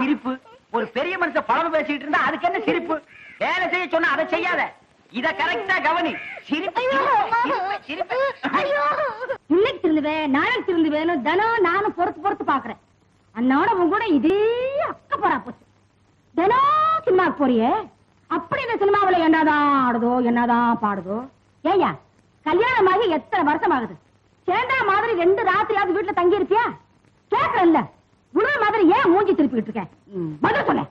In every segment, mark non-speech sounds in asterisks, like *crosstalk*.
சிரிப்பு. ஒரு பெரிய மனுஷன் பழம் பேசிட்டு இருந்தா அதுக்கு என்ன சிரிப்பு? வேலை செய்ய சொன்னா அதை செய்யாத. இத கரெக்டா கவனி. சிரிப்பு சிரிப்பு, இன்னைக்கு திருந்துவேன் நாளைக்கு திருந்துவேன் தினம் நானும் பொறுத்து பொறுத்து பாக்குறேன். அண்ணாட உன் கூட இதே அக்க போறா போச்சு. தினம் சினிமாவுக்கு போறியே. அப்படி இந்த சினிமாவுல என்னதான் ஆடுதோ என்னதான் பாடுதோ? ஏய்யா கல்யாணம் ஆகி எத்தனை வருஷம் ஆகுது? சேர்ந்தா மாதிரி ரெண்டு ராத்திரியாவது வீட்டுல தங்கி இருப்பியா கேக்குறல்ல குணா மாதிரி ஏன் மூஞ்சி திருப்பிக்கிட்டு இருக்க ம். பதில் சொல்ல.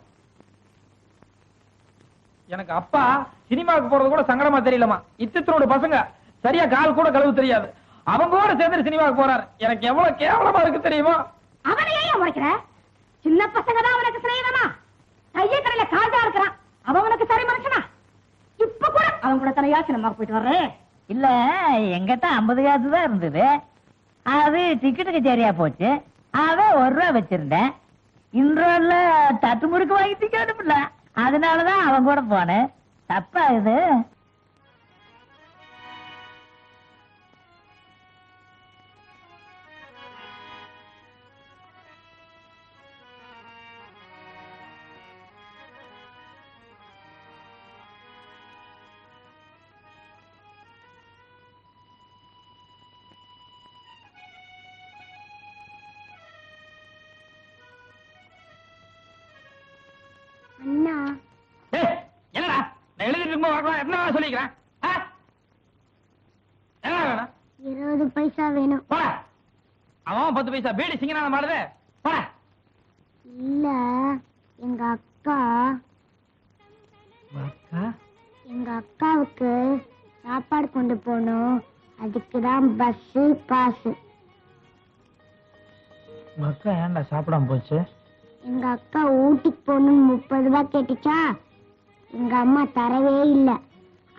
எனக்கு அப்பா சினிமாவுக்கு போறது கூட சங்கடமா தெரியலமா இத்தனோட பசங்க சரியா கால் கூட கழுவு தெரியாது. அவங்க கூட சேர்ந்து சினிமாவுக்கு போறாரு. எனக்கு எவ்வளவு கேவலமா இருக்கு தெரியுமா? அவனை ஏன் உடைக்கிற? சின்ன பசங்க தான் அவனுக்கு சிநேகிதமா கைய கடையில காஜா இருக்கிறான். அவன் உனக்கு சரி மனுஷனா? இப்ப கூட அவன் கூட தனியா சினிமாவுக்கு போயிட்டு வர்றேன் இல்ல எங்கிட்ட ஐம்பது காசு தான் இருந்தது. அது டிக்கெட்டுக்கு சரியா போச்சு. அவன் ஒரு ரூபா வச்சிருந்தேன். இன்றோல்ல தட்டு முறுக்கு வாங்கி அதனாலதான் அவன் கூட போனேன். தப்பா இது? பார்க்கலாம் என்ன வேணும்? இருபது பைசா வேணும். போட. அவன் பத்து பைசா. பீடி சிங்கனான மாடுது போட. இல்ல எங்க அக்கா. எங்க அக்காவுக்கு சாப்பாடு கொண்டு போகணும். அதுக்கு தான் பஸ் ஏன்டா சாப்பிடாம போச்சு? எங்க அக்கா ஊட்டிக்கு போகணும்னு முப்பது ரூபாய் கேட்டுச்சா? எங்க அம்மா தரவே இல்லை.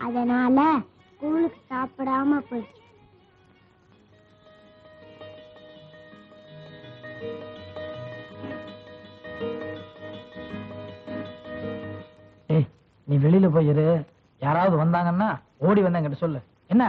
அதனால ஸ்கூலுக்கு சாப்பிடாம போயிடுச்சு நீ வெளியில போயிரு யாராவது வந்தாங்கன்னா ஓடி வந்து சொல்லு. என்ன?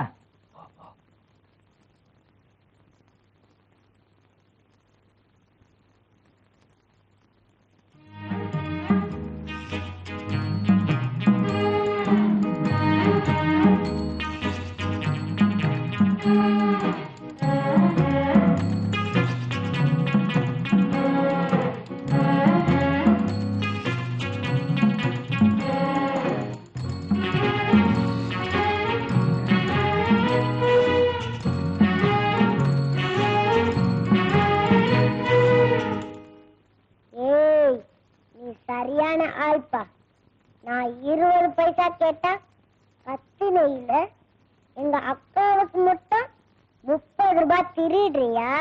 ஆள்பா. நான் இருபது பைசா கேட்டா கத்தின இல்ல எங்க அக்காவுக்கு மட்டும் முப்பது ரூபாய் திருடுறியா.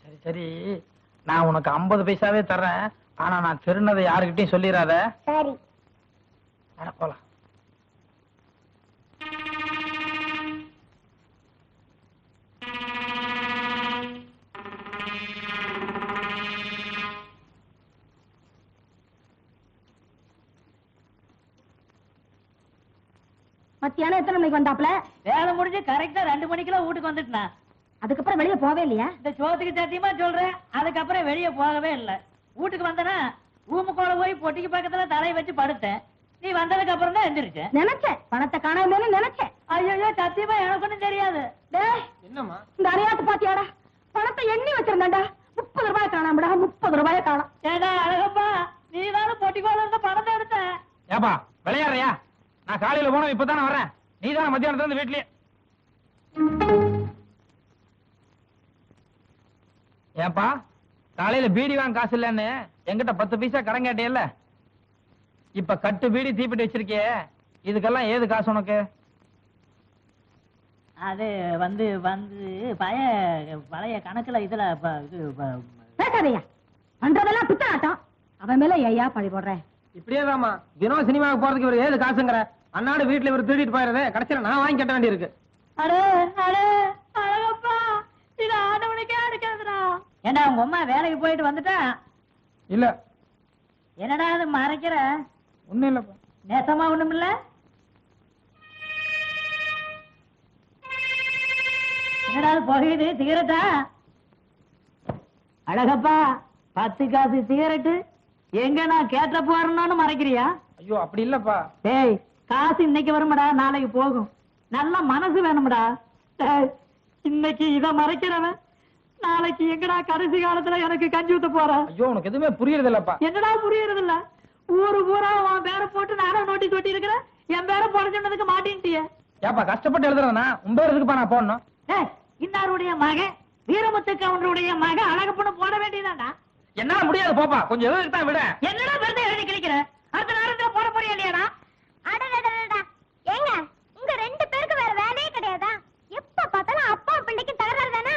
சரி சரி. நான் உனக்கு ஐம்பது பைசாவே தர்றேன். ஆனா நான் திருநதை யாருக்கிட்டையும் சொல்லிடாத சரி. போலாம். மத்தியானம் எத்தனை மணிக்கு வந்தாப்ல வேலை முடிஞ்சு கரெக்டா ரெண்டு மணிக்கெல்லாம் வீட்டுக்கு வந்துட்டேன். அதுக்கப்புறம் வெளியே போவே இல்லையா? இந்த சோத்துக்கு சத்தியமா சொல்றேன். அதுக்கப்புறம் வெளியே போகவே இல்லை. வீட்டுக்கு வந்தனா ரூமுக்குள்ள போய் பொட்டிக்கு பக்கத்துல தலையை வச்சு படுத்தேன். நீ வந்ததுக்கு அப்புறம் தான் எந்திரிச்சேன் நினைச்சேன். பணத்தை காணாமேனு நினைச்சேன். ஐயோ சத்தியமா எனக்கு ஒண்ணும் தெரியாது. டேய், என்னம்மா? இந்த அரையாத்து பாத்தியாடா? பணத்தை எண்ணி வச்சிருந்தாண்டா? முப்பது ரூபாய் காணாமடா முப்பது ரூபாய காணோம். ஏடா அழகப்பா நீ தானே பொட்டிக்கோல இருந்த பணத்தை எடுத்த? ஏப்பா விளையாடுறியா? நான் காலையில போனோம் இப்பதானே வரேன் நீ தானே மத்தியானத்துல இருந்து வீட்லயே. ஏப்பா காலையில பீடி வாங்க காசு இல்லன்னு என்கிட்ட பத்து பைசா கடன் கேட்டியல்ல இப்ப கட்டு பீடி தீப்பிட்டு வச்சிருக்கியே இதுக்கெல்லாம் ஏது காசு உனக்கு? அது வந்து வந்து பழைய பழைய கணக்குல இதுல பேசாதையா பண்றதெல்லாம் பித்தனாட்டம். அவன் மேல ஐயா பழி போடுறேன் இப்படியேதாம்மா. தினம் சினிமாவுக்கு போறதுக்கு இவர் ஏது காசுங்கிற? அன்னாடு வீட்டுல இவர் திருடிட்டு போயிருது கடைசியில நான் வாங்கி கட்ட வேண்டியிருக்கு. அடே அடே அழகப்பா இது ஆண்டவனுக்கே அடுக்கிறதுடா ஏண்டா உங்க அம்மா வேலைக்கு போயிட்டு வந்துட்டா? இல்ல. என்னடா அது மறைக்கிற? ஒண்ணும் இல்லப்பா. நேசமா ஒண்ணும் இல்ல? என்னடா புகையுது? சிகரெட்டா? அழகப்பா பத்து காசு சிகரெட்டு எங்க நான் கேட்ட போறேன்னு மறைக்கிறியா? ஐயோ அப்படி இல்லப்பா. டேய் காசு இன்னைக்கு வரும்டா நாளைக்கு போகும். நல்ல மனசு வேணும்டா. இன்னைக்கு இத மறைக்கிறவன் நாளைக்கு எங்கடா கடைசி காலத்துல எனக்கு கஞ்சி ஊத்த போற? ஐயோ உனக்கு எதுவுமே புரியறது இல்லப்பா என்னடா புரியறது இல்ல ஊரு பூரா உன் பேரை போட்டு நானும் நோட்டீஸ் ஒட்டி இருக்கிறேன் என் பேரை போட சொன்னதுக்கு மாட்டேன்ட்டிய. ஏப்பா கஷ்டப்பட்டு எழுதுறதுனா உன் பேர் எதுக்குப்பா நான் போடணும்? ஏய் இன்னாருடைய மகன் வீரமுத்து கவுண்டருடைய மகன் அழகப்பண்ண போட வேண்டியதாண்டா என்னால முடியாது போப்பா. கொஞ்சம் எழுதுக்கு தான் விட. என்னடா வெறுതെ எழுதி கிழிக்கிற அடுத்த நேரத்துல போட போறியா இல்லையாடா அடடடடடா. ஏங்க உங்க ரெண்டு பேருக்கு வேற வேலையே கிடையாதா எப்ப பார்த்தாலும் அப்பா பிள்ளைக்கு தகராறு தானே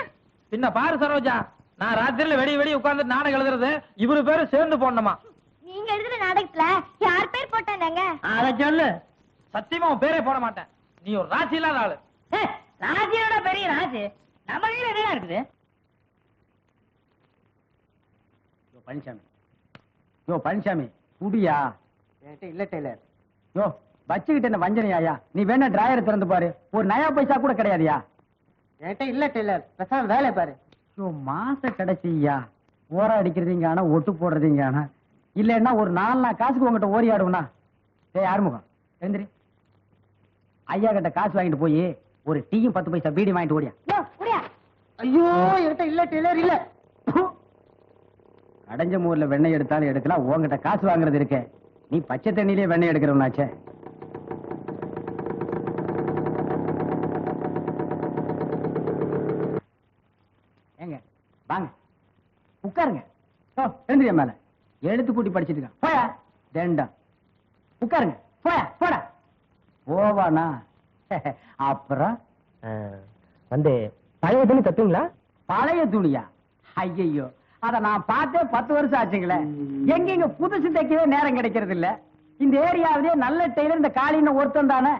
பின்ன பாரு சரோஜா நான் ராத்திரில வெடி வெடி உட்கார்ந்து நாடகம் எழுதுறது இவரு பேரு சேர்ந்து போடணுமா? நீங்க எழுதுற நாடகத்துல யார் பேர் போட்டாங்க அத சொல்லு. சத்தியமா உன் பேரே போட மாட்டேன். நீ ஒரு ராசி இல்லாத ஆளு. ஏய், ராஜியோட பெரிய ராஜு. நம்ம கையில என்ன இருக்குது? யோ பழனிசாமி யோ பழனிசாமி குடியா? இல்ல டெய்லர். யோ வச்சுக்கிட்டு என்ன வஞ்சனையாயா? நீ வேணா டிராயர் திறந்து பாரு. ஒரு நயா பைசா கூட கிடையாதுயா? என்கிட்ட இல்ல டெய்லர். பேசாம வேலை பாரு. யோ மாச கடைசியா ஓர அடிக்கிறதீங்க ஆனா ஒட்டு போடுறதீங்க ஆனா. இல்லன்னா ஒரு நாலு நாள் காசுக்கு உங்ககிட்ட ஓரி ஆடுவனா ஏய் ஆறுமுகம். எழுந்திரி. ஐயா கிட்ட காசு வாங்கிட்டு போய் ஒரு டீயும் பத்து பைசா பீடி வாங்கிட்டு ஓடியா? ஐயோ என்கிட்ட இல்ல டெய்லர் இல்ல. அடைஞ்ச மூர்ல வெண்ணெய் எடுத்தாலும் எடுக்கலாம். உன்கிட்ட காசு வாங்குறது இருக்கே. நீ பச்சை தண்ணியிலே வெண்ணெய் எடுக்கிறவனாச்சே ஏங்க வாங்க. உட்காருங்க. ஓ எழுந்திரியா மேல. எழுத்து கூட்டி படிச்சிட்டு இருக்கான். போயா தேண்டம் உட்காருங்க. போயா போடா. போவானா? *laughs* அப்புறம்? வந்து. பழைய துணி தப்பீங்களா? பழைய துணியா? ஐயையோ. அத நான் பார்த்தே பத்து வருஷம் ஆச்சுங்களே. எங்கெங்க புதுசு தைக்கவே நேரம் கிடைக்கிறது இல்ல. இந்த ஏரியாவிலே நல்ல டெய்லர் இந்த காலின்னு ஒருத்தன் தானே.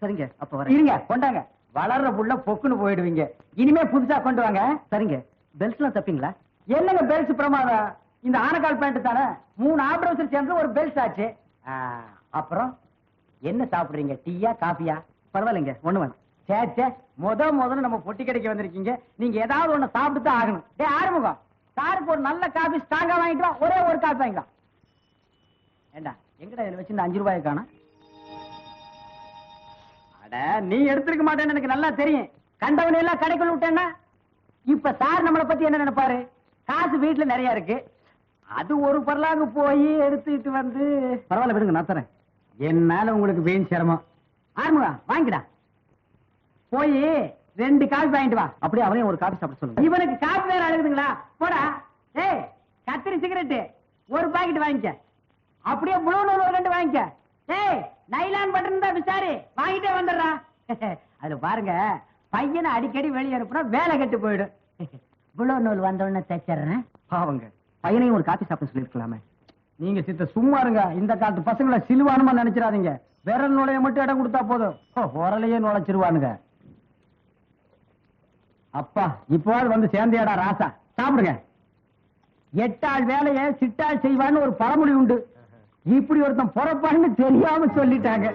சரிங்க அப்ப வர இருங்க. கொண்டாங்க. வளர்ற புள்ள பொக்குன்னு போயிடுவீங்க. இனிமே புதுசா கொண்டு வாங்க. சரிங்க. பெல்ட்ஸ் எல்லாம் தப்பீங்களா? என்னங்க பெல்ட்ஸ் பிரமாதம்? இந்த ஆனக்கால் பேண்ட் தானே? மூணு ஆபரேஷன் சேர்ந்து ஒரு பெல்ட் ஆச்சு. அப்புறம்? என்ன சாப்பிடுறீங்க? டீயா காஃபியா? பரவாயில்லைங்க ஒண்ணு வேணும். சேச்சே சே முத முதல்ல நம்ம பொட்டி கடைக்கு வந்திருக்கீங்க. நீங்க ஏதாவது ஒண்ணு சாப்பிட்டு தான் ஆகணும். டே ஆறுமுகம். சாருக்கு ஒரு நல்ல காஃபி ஸ்ட்ராங்கா வாங்கிட்டு வா. ஒரே ஒரு காஃபி வாங்கிக்கலாம். ஏண்டா எங்கடா இதுல வச்சு இந்த அஞ்சு ரூபாயை அட நீ எடுத்திருக்க மாட்டேன்னு எனக்கு நல்லா தெரியும். கண்டவனை எல்லாம் கடைக்குள்ள விட்டேன்னா இப்ப சார் நம்மளை பத்தி என்ன நினைப்பாரு? காசு வீட்டுல நிறைய இருக்கு. அது ஒரு பரலாங்க போய் எடுத்துட்டு வந்து பரவாயில்ல விடுங்க நான் தரேன். என்னால உங்களுக்கு வீண் சிரமம். ஆறுமுகா வாங்கிடா. போய் ரெண்டு காபி வாங்கிட்டு வா. அப்படியே அவனையும் ஒரு காபி சாப்பிட சொல்லுங்க. இவனுக்கு காபி வேற அழுகுதுங்களா? போடா. ஏய் கத்திரி சிகரெட் ஒரு பாக்கெட் வாங்கிக்க. அப்படியே நூல் ஒரு ரெண்டு வாங்கிக்க. ஏய் நைலான் பட்டன் தான் விசாரி. வாங்கிட்டே வந்துடுறா. *laughs* அதுல பாருங்க பையனை அடிக்கடி வெளியே அனுப்புனா வேலை கெட்டு போயிடும். *laughs* ப்ளூ நூல் வந்த உடனே தைச்சிடுறேன். பாவங்க பையனையும் ஒரு காப்பி சாப்பிட சொல்லியிருக்கலாமே. நீங்க சித்த சும்மா இருங்க இந்த காலத்து பசங்களை சிலுவானுமா நினைச்சிடாதீங்க. விரல் நுழைய மட்டும் இடம் கொடுத்தா போதும். ஓ, உரலையே நுழைச்சிருவானுங்க. அப்பா இப்போது வந்து சேர்ந்தியாடா ராசா. சாப்பிடுங்க. எட்டாள் வேலையை சிட்டாள் செய்வான்னு ஒரு பழமொழி உண்டு. இப்படி ஒருத்தன் பொறப்பான்னு தெரியாம சொல்லிட்டாங்க.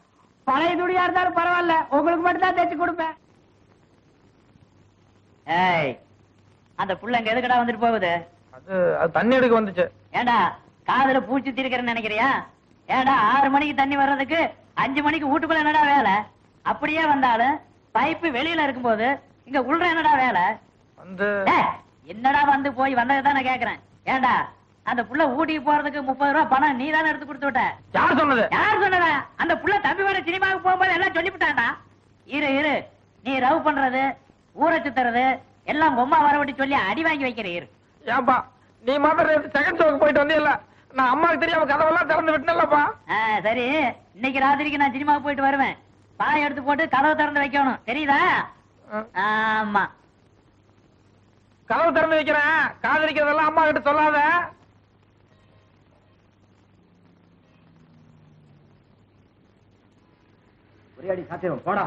பழைய துணியா இருந்தாலும் பரவாயில்ல. உங்களுக்கு மட்டும் தான் தைச்சு கொடுப்பேன். ஏய் அந்த புள்ள அங்க எதுக்கடா வந்துட்டு போகுது? அது அது தண்ணி எடுக்க வந்துச்சு. ஏண்டா காதுல பூச்சி தீர்க்கிறேன்னு நினைக்கிறியா? ஏண்டா ஆறு மணிக்கு தண்ணி வர்றதுக்கு அஞ்சு மணிக்கு வீட்டுக்குள்ள என்னடா வேலை? அப்படியே வந்தாலும் பைப்பு வெளியில இருக்கும்போது இங்க உள்ள என்னடா வேலை? வந்து என்னடா வந்து போய் வந்ததை தான் நான் கேக்குறேன். ஏண்டா அந்த புள்ள ஊட்டிக்கு போறதுக்கு முப்பது ரூபா பணம் நீ தானே எடுத்து கொடுத்து விட்ட. யார் சொன்னது? யார் சொன்னதா? அந்த புள்ள தம்பி வர சினிமாவுக்கு போகும்போது எல்லாம் சொல்லிவிட்டான்டா இரு இரு. நீ ரவ் பண்றது ஊரை சுத்துறது எல்லாம் அம்மா வரவட்டி சொல்லி அடி வாங்கி வைக்கிற இரு. ஏன்பா நீ மாத்திரம் செகண்ட் ஷோக்கு போயிட்டு வந்தியல்ல நான் அம்மாவுக்கு தெரியாம கதவெல்லாம் திறந்து விட்டேன்லப்பா ஆ, சரி. இன்னைக்கு ராத்திரிக்கு நான் சினிமாவுக்கு போயிட்டு வருவேன். பாய் எடுத்து போட்டு கதவை திறந்து வைக்கணும். தெரியுதா? ஆமா. கதவு திறந்து வைக்கிறேன். காதலிக்கிறதெல்லாம் அம்மா கிட்ட சொல்லாத. ஒரே அடி சாத்தியம் போடா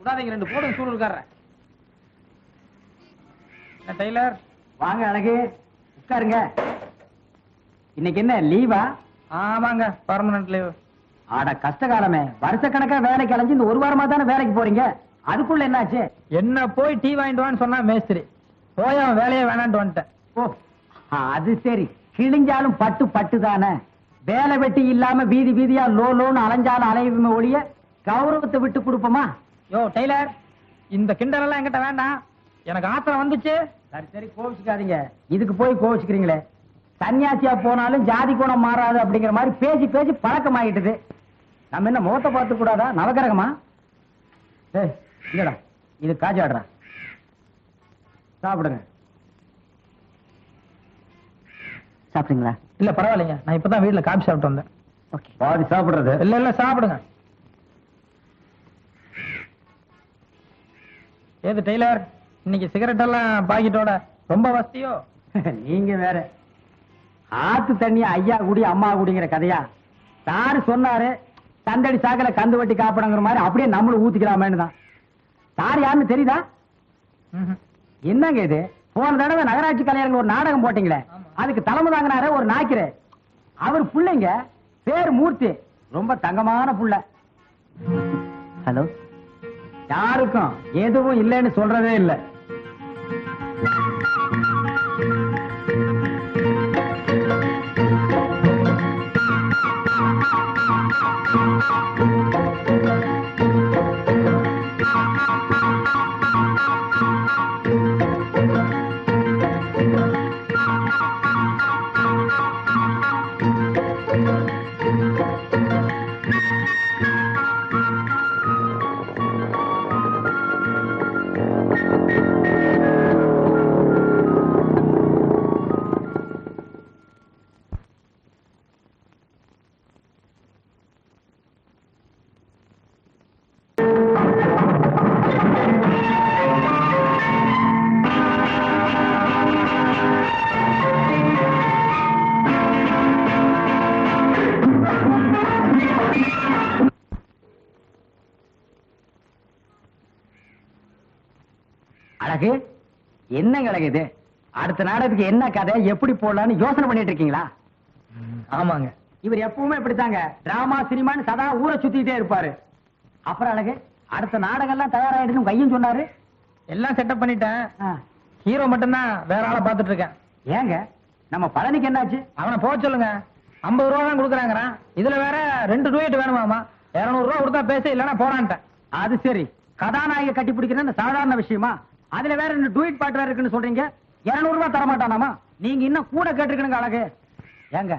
விடாதீங்க ரெண்டு போடுங்க சூடு இருக்காரு டெய்லர்? வாங்க அழகு. உட்காருங்க. இன்னைக்கு என்ன லீவா? ஆமாங்க பர்மனன்ட் லீவ் ஆட கஷ்டகாலமே வருஷக்கணக்கா வேலைக்கு அலைஞ்சு இந்த ஒரு வாரமா தானே வேலைக்கு போறீங்க? அதுக்குள்ள என்னாச்சு? என்ன போய் டீ வாங்கிட்டு வான்னு சொன்னா மேஸ்திரி. போய் அவன் வேலையே வேணான்ட்டு வந்துட்டேன். ஓ அது சரி. கிழிஞ்சாலும் பட்டு பட்டு தானே வேலை வெட்டி இல்லாம வீதி வீதியா லோ லோன்னு அலைஞ்சாலும் அலையுமே ஒழிய கௌரவத்தை விட்டு கொடுப்போமா? யோ டெய்லர் இந்த கிண்டல் எல்லாம் என்கிட்ட வேண்டாம். எனக்கு ஆத்திரம் வந்துச்சு. சரி சரி கோவிச்சுக்காதீங்க. இதுக்கு போய் கோவிச்சுக்கிறீங்களே. சன்னியாசியா போனாலும் ஜாதி குணம் மாறாது அப்படிங்கிற மாதிரி பேசி பேசி பழக்கமாயிட்டுது. நம்ம என்ன முகத்தை பார்த்து கூடாதா? நவகிரகமா ஏய் இல்லடா இது காஜாடுறா சாப்பிடுங்க. சாப்பிட்டீங்களா? இல்ல பரவாயில்லைங்க. நான் இப்பதான் வீட்டுல காபி சாப்பிட்டு வந்தேன். ஓகே. பாதி சாப்பிடுறது. இல்ல இல்ல சாப்பிடுங்க. ஏது டெய்லர்? இன்னைக்கு சிகரெட் எல்லாம் பாக்கெட்டோட. ரொம்ப வசதியோ? நீங்க வேற. ஆத்து தண்ணி ஐயா குடி அம்மா குடிங்கிற கதையா? சாரு சொன்னாரு தந்தடி சாக்கல கந்து வட்டி காப்பிடங்கிற மாதிரி அப்படியே நம்மளும் ஊத்திக்கலாமேன்னு தான். சார் யாருன்னு தெரியுதா. என்னங்க இது? போன தடவை நகராட்சி கலைஞர்கள் ஒரு நாடகம் போட்டீங்களே? அதுக்கு தலைமை தாங்கினாரு ஒரு நாய்க்கிற அவர் புள்ளைங்க பேர் மூர்த்தி. ரொம்ப தங்கமான புள்ள. ஹலோ? யாருக்கும் எதுவும் இல்லைன்னு சொல்றதே இல்ல. என்னங்க அழகு இது? அடுத்த நாடகத்துக்கு என்ன கதை? எப்படி போடலாம்னு யோசனை பண்ணிட்டு இருக்கீங்களா? ஆமாங்க. இவர் எப்பவுமே இப்படித்தாங்க. டிராமா சினிமான்னு சதா ஊரை சுத்திட்டே இருப்பாரு. அப்புறம் அழகு அடுத்த நாடகம் எல்லாம் தயாராயிடுன்னு கையும் சொன்னாரு. எல்லாம் செட்டப் பண்ணிட்டேன். ஹீரோ மட்டும்தான் வேற ஆளை பாத்துட்டு இருக்கேன். ஏங்க நம்ம பழனிக்கு என்னாச்சு? அவனை போக சொல்லுங்க. ஐம்பது ரூபா தான் கொடுக்குறாங்கிறான். இதுல வேற ரெண்டு டூயட் வேணுமாமா? இருநூறு ரூபா கொடுத்தா பேச இல்லைன்னா போறான்ட்டேன் அது சரி. கதாநாயக கட்டி பிடிக்கிறது சாதாரண விஷயமா? அதுல வேற ரெண்டு டூயிட் பாட்டு வேற இருக்குன்னு சொல்றீங்க? இருநூறு ரூபாய் தர மாட்டானாமா நீங்க இன்னும் கூட கேட்டுருக்கணுங்க அழகு. ஏங்க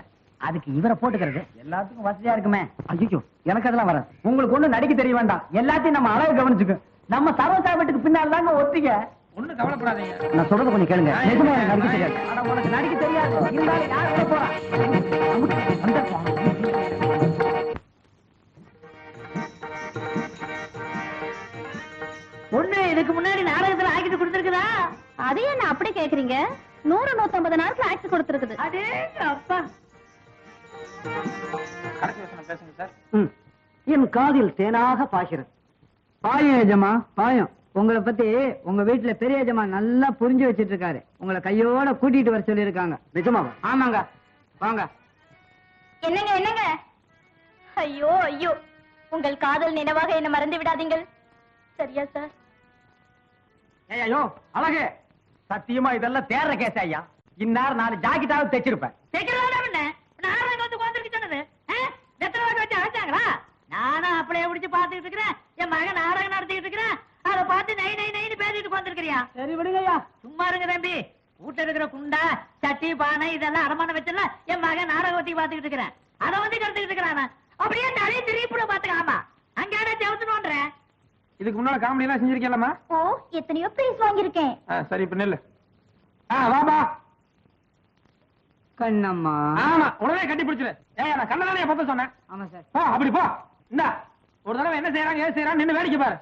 அதுக்கு இவரை போட்டுக்கிறது எல்லாத்துக்கும் வசதியா இருக்குமே. ஐயோ எனக்கு அதெல்லாம் வராது. உங்களுக்கு ஒண்ணு நடிக்க தெரிய வேண்டாம். எல்லாத்தையும் நம்ம அழகு கவனிச்சுக்க. நம்ம சர்வசா வீட்டுக்கு பின்னால் தாங்க ஒத்திக்க ஒண்ணும் கவலைப்படாதீங்க. நான் சொல்றது கொஞ்சம் கேளுங்க. நிஜமா நடிக்க தெரியாது. உனக்கு நடிக்க தெரியாது. இருந்தாலும் யார் வர போறா வந்துருப்போம். பொண்ணு இதுக்கு முன்னாடி நாடகத்துல அதையும் என்ன அப்படி கேக்குறீங்க? நூறு நூத்தம்பது நாட்கள் ஆட்சி கொடுத்துருக்குது. அதே அப்பா. என் காதில் தேனாக பாய்கிறது. பாயம் எஜமா பாயம். உங்களை பத்தி உங்க வீட்டுல பெரிய எஜமா நல்லா புரிஞ்சு வச்சிட்டு இருக்காரு உங்களை கையோட கூட்டிட்டு வர சொல்லி இருக்காங்க நிஜமாவா? ஆமாங்க. வாங்க. என்னங்க என்னங்க? ஐயோ ஐயோ. உங்கள் காதல் நினைவாக என்ன மறந்து விடாதீங்கள். சரியா சார்? ஏய் ஐயோ அழகு. சத்தியமா இதெல்லாம் தேர்ற கேஸ் ஐயா. இந்நேரம் நாலு ஜாக்கெட்டாவது தைச்சிருப்பேன். தைக்கிறதா என்ன? நாடகம் வந்து உட்காந்துருக்கு சொன்னது. எத்தனை வாட்டி வச்சு அழைச்சாங்களா நானும் அப்படியே பிடிச்சு பாத்துக்கிட்டு இருக்கிறேன். என் மகன் நாடகம் நடத்திக்கிட்டு இருக்கிறேன். அதை பார்த்து நை நை நைன்னு பேசிட்டு உட்காந்துருக்கிறியா சரி விடுங்க ஐயா சும்மா இருங்க தம்பி. வீட்டுல இருக்கிற குண்டா சட்டி பானை இதெல்லாம் அடமானம் வச்சல என் மகன் நாடகத்தை பாத்துக்கிட்டு இருக்கிறேன். அதை வந்து கருத்துக்கிட்டு இருக்கிறான்? அப்படியே நிறைய திருப்பிட பாத்துக்காமா அங்கே செவத்துனோன்றேன் இதுக்கு முன்னால காமெடி எல்லாம் செஞ்சிருக்கேன்லம்மா. ஓ எத்தனையோ பிரைஸ் வாங்கியிருக்கேன். சரி இப்ப நெல்லு. ஆ வாப்பா கண்ணம்மா. ஆமா உடனே கட்டி பிடிச்சிரு. ஏய் நான் கண்ணதானே பத்த சொன்னேன். ஆமா சார். போ அப்படி போ. இந்தா ஒரு தடவை என்ன செய்யறாங்க ஏது செய்யறாங்க நின்னு வேடிக்கை பாரு.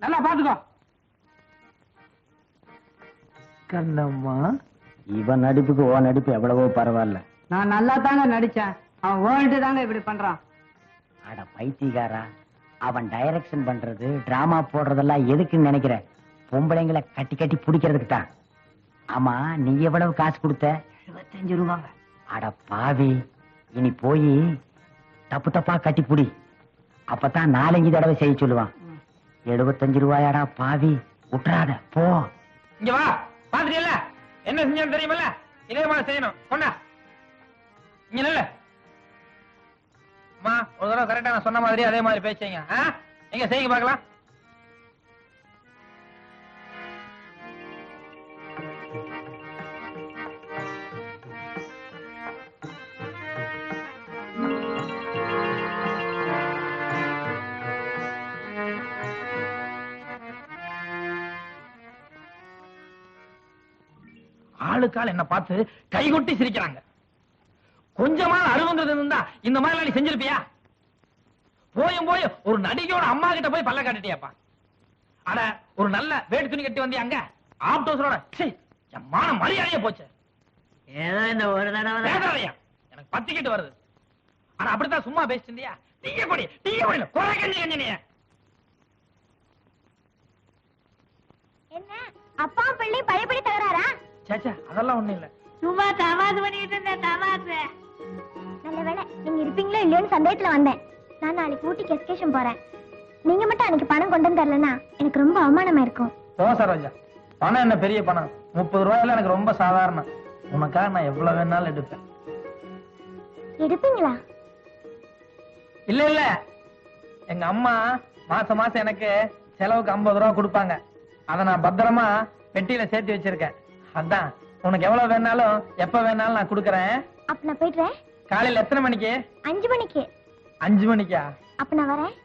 நல்லா பாத்துக்கோ கண்ணம்மா. இவன் நடிப்புக்கு ஓ நடிப்பு எவ்வளவோ பரவாயில்ல. நான் நல்லா தாங்க நடிச்சேன். அவன் ஓல்ட்டு தாங்க இப்படி பண்றான். அட பைத்தியக்காரா. அவன் டைரக்ஷன் பண்றது டிராமா போடுறதெல்லாம் எதுக்குன்னு நினைக்கிற? பொம்பளைங்களை கட்டி கட்டி பிடிக்கிறதுக்கு தான் ஆமா நீ எவ்வளவு காசு கொடுத்த? இருபத்தஞ்சு ரூபாங்க. அட பாவி. இனி போய் தப்பு தப்பா கட்டி புடி. அப்பதான் நாலஞ்சு தடவை செய்ய சொல்லுவான். எழுபத்தஞ்சு ரூபாயாடா பாவி. விட்டுறாத போ. இங்க வா பாத்துட்டியல்ல என்ன செஞ்சேன்னு தெரியுமல்ல? இதே மாதிரி செய்யணும். கொண்டா. இங்க நில்லு. அம்மா ஒரு தடவை கரெக்டா நான் சொன்ன மாதிரி அதே மாதிரி பேசுங்க நீங்க எங்க செய்யுங்க பாக்கலாம் ஆளுக்கால் என்ன பார்த்து கைகொட்டி சிரிக்கிறாங்க. கொஞ்சமா அருவங்கிறது இருந்தா இந்த மாதிரி நீ செஞ்சிருப்பியா? போயும் போய் ஒரு நடிகையோட அம்மா கிட்ட போய் பல்ல காட்டிட்டியாப்பா. அட ஒரு நல்ல வேட்டு துணி கட்டி வந்தியா அங்க? என் மான மரியாதையே போச்சு. ஏதோ இந்த ஒரு தடவை எனக்கு பத்திக்கிட்டு வருது. ஆனா அப்படித்தான் சும்மா பேசிட்டு இருந்தியா? டீய கொடி டீய கொடி குறை கஞ்சி கஞ்சினிய என்ன? அப்பா பிள்ளை பழையபடி தகராறா? சேச்சா அதெல்லாம் ஒண்ணும் இல்ல. சும்மா தமாசு பண்ணிட்டு இருந்தேன் தமாசு. நல்ல வேளை நீங்க இருப்பீங்களோ இல்லையோன்னு சந்தேகத்துல வந்தேன். நான் நாளைக்கு ஊட்டிக்கு எஸ்கேஷன் போறேன். நீங்க மட்டும் அன்னைக்கு பணம் கொண்டு வந்து தரலன்னா எனக்கு ரொம்ப அவமானமா இருக்கும். போ சரோஜா பணம் என்ன பெரிய பணம்? முப்பது ரூபாயில எனக்கு ரொம்ப சாதாரணம். உனக்காக நான் எவ்வளவு வேணாலும் எடுப்பேன். எடுப்பீங்களா? இல்ல இல்ல. எங்க அம்மா மாசம் மாசம் எனக்கு செலவுக்கு 50 ரூபா கொடுப்பாங்க. அத நான் பத்திரமா பெட்டியில சேர்த்து வச்சிருக்கேன். அதான் உனக்கு எவ்வளவு வேணாலும் எப்ப வேணாலும் நான் கொடுக்கறேன். அப்ப நான் போயிடுறேன் காலையில எத்தனை மணிக்கு? அஞ்சு மணிக்கு. அஞ்சு மணிக்கா? அப்ப நான் வரேன்.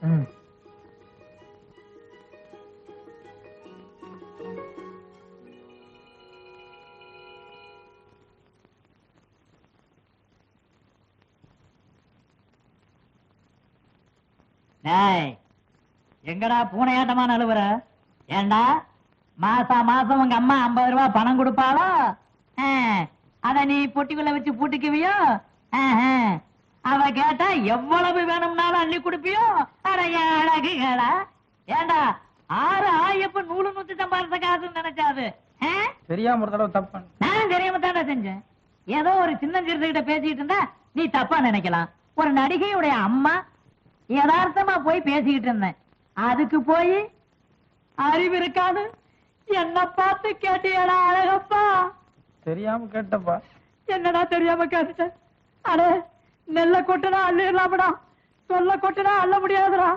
எங்கடா பூனையாட்டமா நழுவுற ஏண்டா மாசா மாசம் உங்க அம்மா ஐம்பது ரூபாய் பணம் கொடுப்பாளோ? அத நீ பொட்டிக்குள்ள வச்சு பூட்டிக்குவியோ. அவ கேட்டா எவ்வளவு வேணும்னாலும் அள்ளி கொடுப்பியோ? அட என் அழகுகளா? ஏண்டா ஆறு ஆயப்ப நூறு நூத்தி சம்பாதிச்ச காசுன்னு நினைச்சாது? தெரியாம ஒரு தடவை தப்பு. நான் தெரியாம தானே செஞ்சேன். ஏதோ ஒரு சின்ன கிட்ட பேசிட்டு இருந்தா நீ தப்பா நினைக்கலாம். ஒரு நடிகையுடைய அம்மா யதார்த்தமா போய் பேசிக்கிட்டு இருந்தேன். அதுக்கு போய் அறிவு இருக்காது. என்ன பார்த்து கேட்டியடா அழகப்பா. தெரியாம கேட்டப்பா. என்னடா தெரியாம கேட்டுட்டேன் அடே நெல்ல கொட்டுனா அள்ளிடலாமடா. சொல்ல கொட்டுனா அள்ள முடியாதுடா.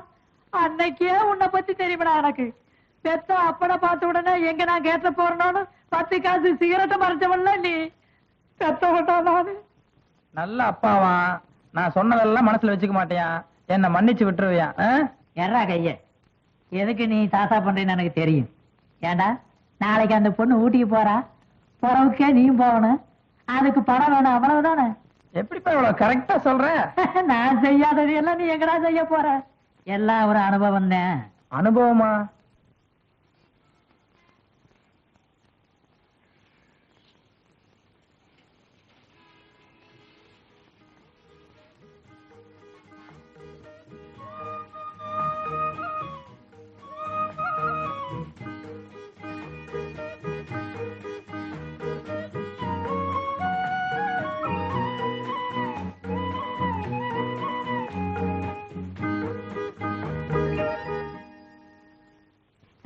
அன்னைக்கே உன்னை பத்தி தெரியுமடா எனக்கு. பெத்த அப்பனை பார்த்த உடனே எங்க நான் கேட்ட போறேன்னு பத்து காசு சிகரெட்டை மறைச்சவன்ல நீ. பெத்த விட்டா நானு. நல்ல அப்பாவா? நான் சொன்னதெல்லாம் மனசுல வச்சுக்க மாட்டியா? என்ன மன்னிச்சு விட்டுருவியா? ஆ? எறா கைய. எதுக்கு நீ தாசா பண்றேன்னு எனக்கு தெரியும். ஏண்டா? நாளைக்கு அந்த பொண்ணு ஊட்டிக்கு போறா. புறவுக்கே நீயும் போகணும். அதுக்கு பணம் வேணும். அவ்வளவுதானே? எப்படிப்பா இவ்வளவு கரெக்டா சொல்ற? நான் செய்யாதது எல்லாம் நீ எங்கடா செய்ய போற? எல்லாம் ஒரு அனுபவம் தான். அனுபவமா?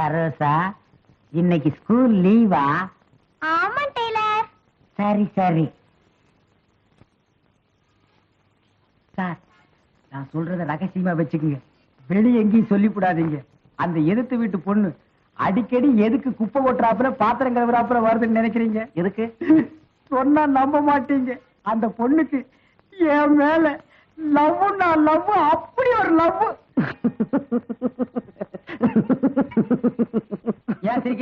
சரோசா இன்னைக்கு ஸ்கூல் லீவா ஆமா டெய்லர். சரி சரி. சார் நான் சொல்றத ரகசியமா வச்சுக்கோங்க. வெளிய எங்கேயும் சொல்லிவிடாதீங்க. அந்த எதிர்த்து வீட்டு பொண்ணு அடிக்கடி எதுக்கு குப்பை கொட்டுறாப்புல பாத்திரம் கழுவுறாப்புல வருதுன்னு நினைக்கிறீங்க? எதுக்கு? சொன்னா நம்ப மாட்டீங்க. அந்த பொண்ணுக்கு என் மேல லவ் நான் லவ் அப்படி ஒரு லவ்.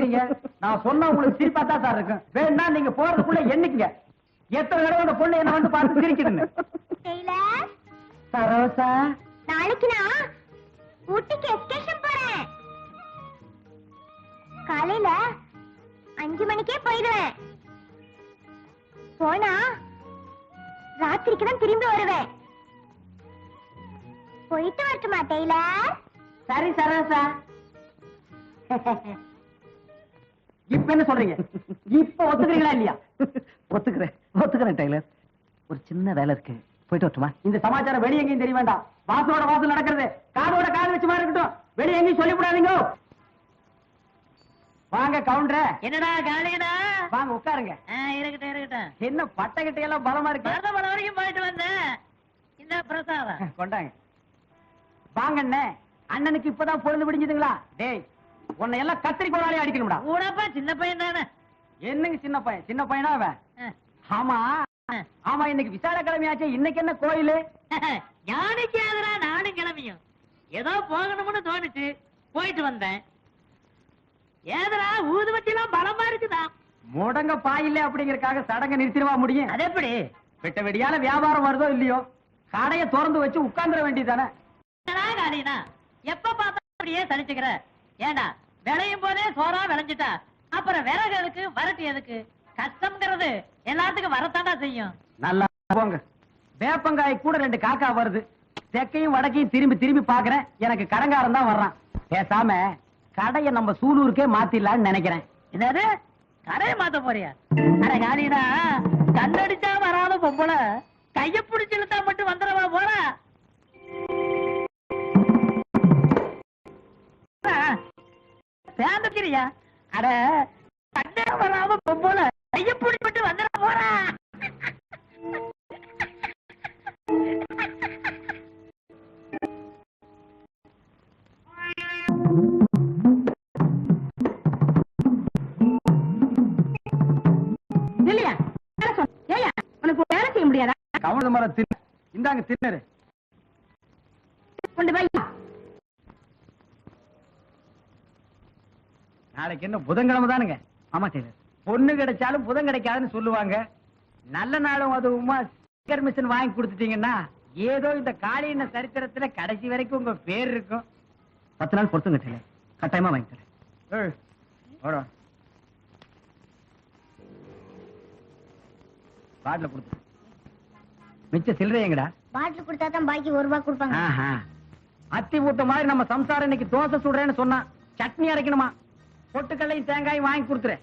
சிரிக்கிறீங்க நான் சொன்னா உங்களுக்கு சிரிப்பா தான் சார் இருக்கும். வேணா நீங்க போறதுக்குள்ள என்னைக்குங்க எத்தனை தடவை அந்த பொண்ணு என்ன வந்து பார்த்து சிரிக்குதுன்னு? சரோசா? நாளைக்கு நான் ஊட்டிக்கு எஸ்கேஷன் போறேன். காலையில அஞ்சு மணிக்கே போயிடுவேன். போனா ராத்திரிக்கு தான் திரும்பி வருவேன். போயிட்டு வரட்டுமா டெய்லர்? சரி சரோசா. *laughs* இப்ப என்ன சொல்றீங்க? இப்ப ஒத்துக்கிறீங்களா இல்லையா? ஒத்துக்கிறேன். ஒத்துக்கிறேன் டெய்லர். ஒரு சின்ன வேலை இருக்கு. போயிட்டு வரட்டுமா? இந்த சமாச்சாரம் வெளிய எங்கேயும் தெரிய வேண்டாம். வாசலோட வாசல் நடக்கிறது. காதோட காது வச்சு மாதிரி இருக்கட்டும். வெளிய எங்கேயும் சொல்லிவிடாதீங்க. வாங்க கவுண்டர. என்னடா காலையடா? வாங்க உட்காருங்க. இருக்கட்டும் இருக்கட்டும். என்ன பட்டை கிட்ட எல்லாம் பலமா இருக்கு? மருதமலை வரைக்கும் போயிட்டு வந்தேன். இந்த பிரசாதம்? கொண்டாங்க. வாங்க அண்ணே அண்ணனுக்கு இப்பதான் பொழுது விடிஞ்சதுங்களா? டேய் உன்னை எல்லாம் கத்திரி கோடாலே அடிக்கணும்டா. கூடப்பா சின்ன பையன் தானே. என்னங்க சின்ன பையன்? சின்ன பையனா அவன்? ஆமா. ஆமா இன்னைக்கு விசால கிழமையாச்சே இன்னைக்கு என்ன கோயிலு? *laughs* யானைக்கு எதிரா நானும் கிளம்பியும் ஏதோ போகணும்னு தோணுச்சு. போயிட்டு வந்தேன். ஏதரா ஊதுவத்தி எல்லாம் பலமா இருக்குதா? முடங்க பாயில்ல அப்படிங்கறக்காக சடங்க நிறுத்திடுவா முடியும்? அது எப்படி? வெட்ட வெடியால வியாபாரம் வருதோ இல்லையோ? கடைய திறந்து வச்சு உட்கார்ந்துட வேண்டியதானே எப்ப பார்த்தா அப்படியே சலிச்சுக்கிற. ஏண்டா விளையும் போதே சோறா விளைஞ்சிட்டா. அப்புறம் விறகு எதுக்கு வரட்டு எதுக்கு? கஷ்டம்ங்கிறது எல்லாத்துக்கும் வரத்தாண்டா செய்யும். நல்லா போங்க. வேப்பங்காய் கூட ரெண்டு காக்கா வருது. தெக்கையும் வடக்கையும் திரும்பி திரும்பி பாக்குறேன் எனக்கு கடங்காரன் தான் வர்றான். பேசாம கடைய நம்ம சூலூருக்கே மாத்திடலாம்னு நினைக்கிறேன். என்னது? கரையை மாத்த போறியா? அட காளினா கண்ணடிச்சா வராத பொம்பளை. கைய பிடிச்சு இழுத்தா மட்டும் சேர்ந்துக்கிறியா அட கண்ணே வராம பொம்பளை கைய நாளைக்கு என்ன புதன்கிழமை தானுங்க. ஆமா டெய்லர் பொண்ணு கிடைச்சாலும் புதன் கிடைக்காதுன்னு சொல்லுவாங்க. நல்ல நாளும் அதுவுமா ஸ்டிக்கர் மிஷின் வாங்கி கொடுத்துட்டீங்கன்னா ஏதோ இந்த காளியின சரித்திரத்துல கடைசி வரைக்கும் உங்க பேர் இருக்கும். பத்து நாள் பொறுத்துங்க டெய்லர் கட்டாயமா வாங்கி தரேன். பாட்டில கொடுத்து மிச்ச சில்லறை எங்கடா? பாட்டில் கொடுத்தா தான் பாக்கி ஒரு ரூபாய் கொடுப்பாங்க. ஆஹா. அத்தி ஊத்த மாதிரி நம்ம சம்சாரம் இன்னைக்கு தோசை சுடுறேன்னு சொன்னா சட்னி அரைக்கணுமா? பொட்டுக்கல்லையும் தேங்காயும் வாங்கி கொடுத்துறேன்.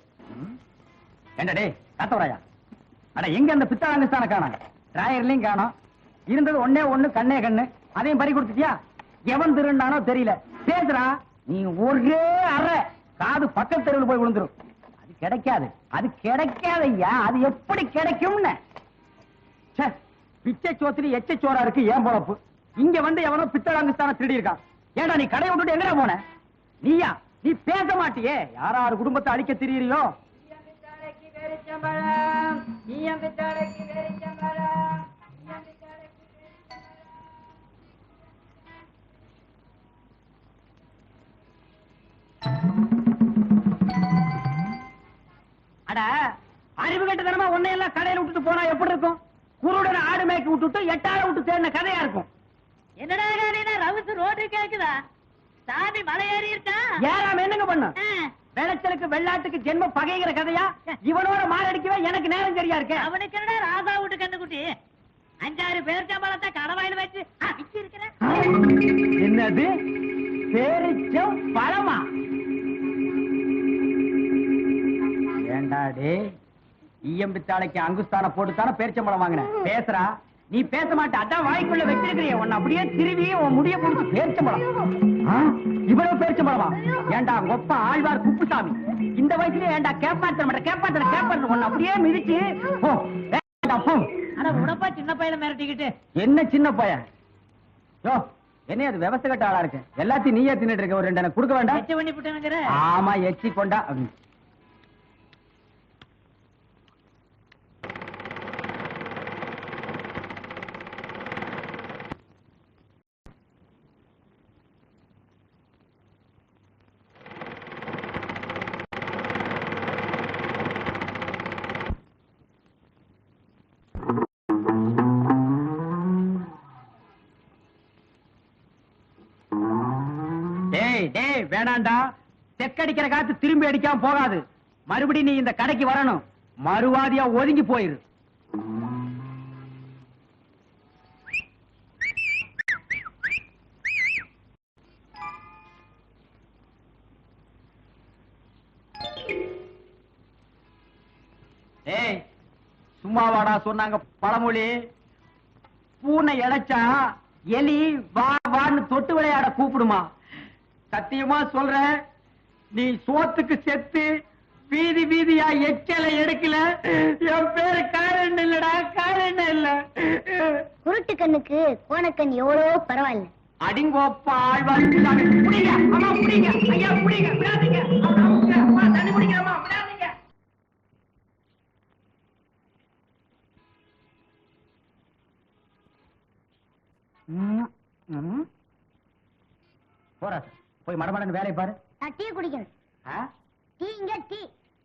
ஏண்டா டேய் காத்தவராயா அட எங்க அந்த பித்தாளங்கஸ்தான காணோம் டிராயர்லயும் காணோம். இருந்தது ஒன்னே ஒண்ணு கண்ணே கண்ணு. அதையும் பறி கொடுத்துட்டியா? எவன் திருண்டானோ தெரியல. பேசுறா நீ ஒரே அற. காது பக்கத்து தெருவில் போய் விழுந்துரும். அது கிடைக்காது. அது கிடைக்காதய்யா. அது எப்படி கிடைக்கும்னு. ச்சே, பிச்சை சோத்துல எச்ச சோறா இருக்கு ஏன் பொழப்பு? இங்க வந்து எவனோ பித்தளாங்குஸ்தான திருடி இருக்கான் ஏன்டா நீ கடை விட்டுட்டு எங்கடா போன? நீயா? நீ பேச மாட்டியே? யார் யார் குடும்பத்தை அழிக்க திரியறியோ? அட அறிவு கட்டதனமா உன்னையெல்லாம் கடையில விட்டுட்டு போனா எப்படி இருக்கும்? குருடன் ஆடு மேய்க்க விட்டுட்டு எட்டாள விட்டு தேடின கதையா இருக்கும்? என்னடா ரவுசு ரோடு கேக்குதா? சாமி மலை ஏறி இருக்கா? என்னங்க பண்ண? ஆ, வெள்ளச்சலுக்கு வெள்ளாட்டுக்கு ஜென்ம பகைங்கிற கதையா? இவனோட மாரடிக்கவே எனக்கு நேரம் சரியா இருக்கு. அவனுக்கு என்னடா ராசா விட்டு கண்டுக்குட்டி அஞ்சாறு பேர் சம்பளத்தை கடவாயில் வச்சு இருக்கிறேன். என்னது? பேரிச்சம் பழமா? ஏண்டா டே ஈயம்பித்தாளைக்கு அங்குஸ்தான போட்டு தானே பேரிச்சம்பழம் வாங்கினேன் பேசுறா நீ பேச மாட்ட அதான் வாய்க்குள்ள வச்சிருக்கிறிய. உன்னை அப்படியே திருவி உன் முடிய பிடிச்சி பேரிச்சம்பழம் ஆ? இவ்வளவு பேரிச்சம்பழமா ஏண்டா கொப்ப ஆழ்வார் குப்புசாமி? இந்த வயசுலயே ஏண்டா கேப்பாத்தன மாட்ட கேப்பாத்தன கேப்பாத்தன உன்னை அப்படியே மிதிச்சு போ. ஆனா உடப்பா சின்ன பையல மிரட்டிக்கிட்டு. என்ன சின்ன பையன்? யோ என்ன அது விவசாய கட்ட ஆளா இருக்கு. எல்லாத்தையும் நீயே தின்னுட்டு இருக்க ஒரு ரெண்டு எனக்கு கொடுக்க வேண்டாம். எச்ச பண்ணி விட்டுனுங்கிற ஆமா எச்சி கொண்டா. வேணாண்டா. தெக்கடிக்கிற காத்து திரும்பி அடிக்காம போகாது. மறுபடியும் நீ இந்த கடைக்கு வரணும். மறுவாதியா ஒதுங்கி போயிரு. ஏய் சும்மா வாடா சொன்னாங்க பழமொழி. பூனை இழைச்சா எலி வா வான்னு தொட்டு விளையாட கூப்பிடுமா? சத்தியமா சொல்றேன் நீ சோத்துக்கு செத்து வீதி வீதியா எச்சலை எடுக்கல என் பேரு காரணம் இல்லடா காரணம் இல்ல குருட்டு கண்ணுக்கு கோணக்கண் எவ்வளவோ பரவாயில்ல அடிங்கோப்பா ஆழ்வார். புடிங்க அம்மா புடிங்க ஐயா புடிங்க விடாதீங்க. அம்மா தண்ணி குடிக்கிறம்மா விடாதீங்க ம், ம். போடா சார். போய் மடமடன்னு வேலையை பாரு. நான் டீ குடிக்கணும். ஆ? டீ இங்க டீ.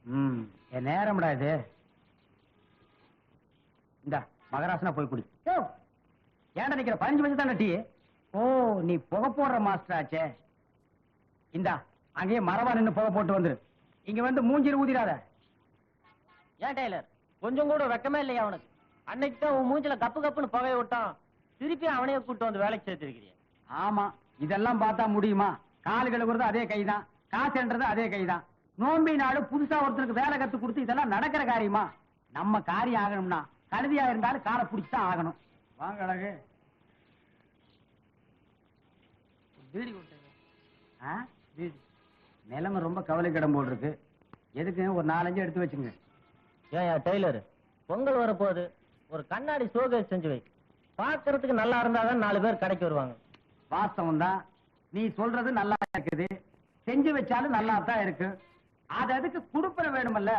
ம் என் நேரம்டா இது. இந்த மகராசனா போய் குடி. யோ. ஏன்டா நிக்கிற? பதினஞ்சு மணி தானே டீ. ஓ நீ புகை போடுற மாஸ்டர் ஆச்சே. இந்தா அங்கேயே மரவா நின்னு புகை போட்டு வந்துரு. இங்க வந்து மூஞ்சிரு ஊதிராத ஏன் டெய்லர்? கொஞ்சம் கூட வெக்கமே இல்லையா அவனுக்கு அன்னைக்கு தான் உன் மூஞ்சில கப்பு கப்புன்னு புகைய விட்டான். திருப்பி அவனையே கூட்டு வந்து வேலைக்கு சேர்த்திருக்கிறீங்க. ஆமா இதெல்லாம் பார்த்தா முடியுமா? காலு கழுவுறது அதே கைதான். காசுன்றது அதே கைதான். நோம்பி நாடு புதுசா ஒருத்தருக்கு வேலை கத்து கொடுத்து இதெல்லாம் நடக்கிற காரியமா? நம்ம காரியம் ஆகணும்னா கழுதியா இருந்தாலும் காலை பிடிச்சு தான் ஆகணும். வாங்க அழகு. பீடி ஆ? பீடி. நிலைமை ரொம்ப கவலைக்கிடம் போல் இருக்கு. எதுக்கு? ஒரு நாலஞ்சு எடுத்து வச்சுங்க. ஏன் டெய்லர்? பொங்கல் வரப்போகுது. ஒரு கண்ணாடி ஷோகேஸ் செஞ்சு வை. பார்க்கறதுக்கு நல்லா இருந்தாதான் நாலு பேர் கடைக்கு வருவாங்க. வாஸ்தவம் தான் நீ சொல்றது நல்லா இருக்குது. செஞ்சு வச்சாலும் நல்லா தான் இருக்கு. அது அதுக்கு குடுப்பன வேணுமல்ல?